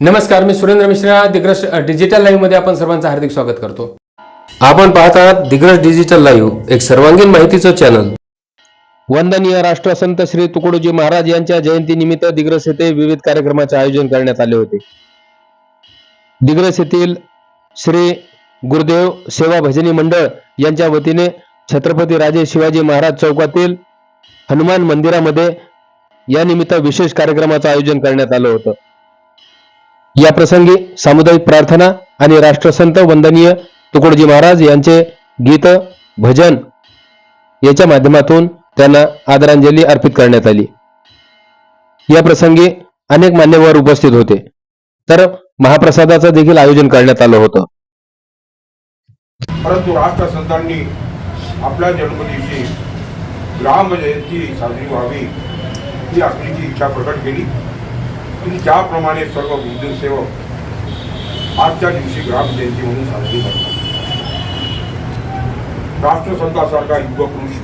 नमस्कार मी सुरेंद्र मिश्रा. दिग्रस डिजिटल लाईव्हमध्ये आपण सर्वांचं हार्दिक स्वागत करतो. आपण पाहत आहात दिग्रस डिजिटल लाईव्ह एक सर्वांगीण माहितीचं चॅनल वंदनीय राष्ट्रसंत श्री तुकडोजी महाराज यांच्या जयंतीनिमित्त दिग्रस येथे विविध कार्यक्रमाचे आयोजन करण्यात आले होते. दिग्रस येथील श्री गुरुदेव सेवा भजनी मंडळ यांच्या वतीने छत्रपती राजे शिवाजी महाराज चौकातील हनुमान मंदिरामध्ये या निमित्त विशेष कार्यक्रमाचं आयोजन करण्यात आलं होतं. या प्रसंगी सामुदायिक प्रार्थना आणि राष्ट्रसंत वंदनीय तुकडोजी महाराज यांचे गीत भजन याच्या माध्यमातून त्यांना आदरांजली अर्पित करण्यात आली. या प्रसंगी अनेक मान्यवर उपस्थित होते. तर महाप्रसादाचं देखील आयोजन करण्यात आलं होतं. परंतु राष्ट्रसंतांनी आपल्या जन्मदिवशी राम जयंती साजरी व्हावी ही आपली इच्छा प्रकट केली. त्याप्रमाणे सर्व बुद्ध आजच्या दिवशी ग्राम जयंती म्हणून साजरी करतात. राष्ट्रसंतासारखा युगपुरुष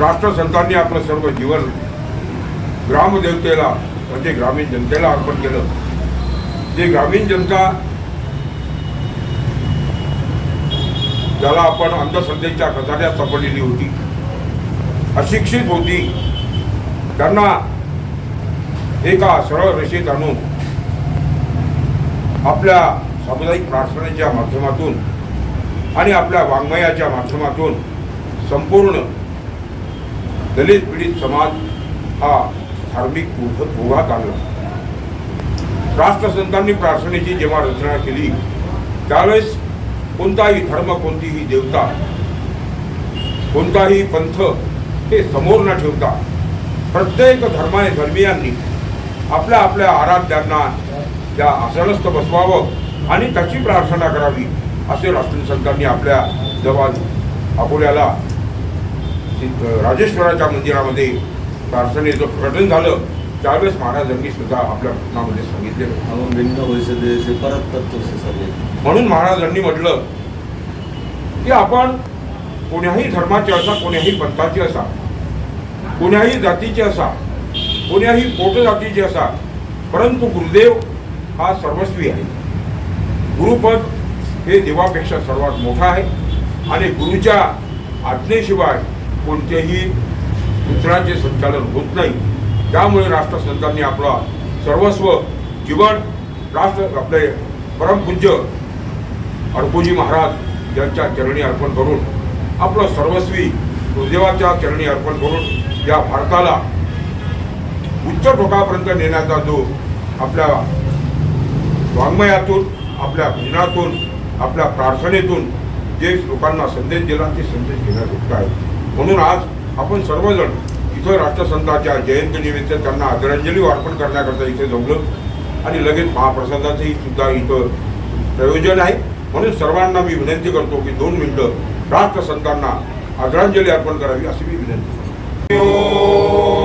राष्ट्रसंतांनी आपलं सर्व जीवन ग्रामदेवतेला म्हणजे ग्रामीण जनतेला अर्पण केलं. जे ग्रामीण जनता ज्याला आपण अंधश्रद्धेच्या कचाट्यात सापडलेली होती अशिक्षित होती त्यांना एका सरळ रेषेत आणून आपल्या सामुदायिक प्रार्थनेच्या माध्यमातून आणि आपल्या वाङ्मयाच्या माध्यमातून संपूर्ण दलित पीडित समाज हा धार्मिक उभ- आणला राष्ट्रसंतांनी प्रार्थनेची जेव्हा रचना केली त्यावेळेस कोणताही धर्म कोणतीही देवता कोणताही पंथ हे समोर न ठेवता प्रत्येक धर्माने धर्मियांनी आपल्या आपल्या आराध्यांना त्या आसनस्थ बसवावं आणि त्याची प्रार्थना करावी असे राष्ट्रसंतांनी आपल्या जेव्हा अकोल्याला राजेश्वराच्या मंदिरामध्ये प्रार्थनेचं प्रकटन झालं. त्यावेळेस महाराजांनी सुद्धा आपल्या भाषणामध्ये सांगितले भिन्न परत म्हणून महाराजांनी म्हटलं की आपण कोण्याही धर्माचे असा कोण्याही पंथाचे असा कोण्याही जातीचे असा कोण्याही पोट जातीचे असा परंतु गुरुदेव हा सर्वस्वी आहे. गुरुपद हे देवापेक्षा सर्वात मोठा आहे आणि गुरुच्या आज्ञेशिवाय कोणतेही पुत्राचे संचालन होत नाही. त्यामुळे राष्ट्रसंतांनी आपला सर्वस्व जीवन राष्ट्र आपले परमपूज्य अडकोजी महाराज यांच्या चरणी अर्पण करून आपलं सर्वस्वी गुरुदेवाच्या चरणी अर्पण करून या भारताला उच्च टोकापर्यंत नेण्याचा जो आपल्या वाङ्मयातून आपल्या भजनातून आपल्या प्रार्थनेतून जे लोकांना संदेश दिला ते संदेश घेण्यात आहे म्हणून आज आपण सर्वजण इथं राष्ट्रसंताच्या जयंतीनिमित्त त्यांना आदरांजली अर्पण करण्याकरता इथे जमलो. आणि लगेच महाप्रसादाचंही सुद्धा इथं प्रयोजन आहे. म्हणून सर्वांना मी विनंती करतो की दोन मिनिटं राष्ट्रसंतांना आदरांजली अर्पण करावी अशी मी विनंती करतो.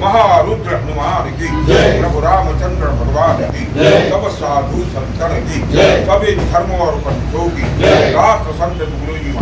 महारुद्र हनुमान की जय। प्रभु रामचंद्र भगवान की जय। सब साधु संतन की सभी धर्म और पंथों की राष्ट्र संत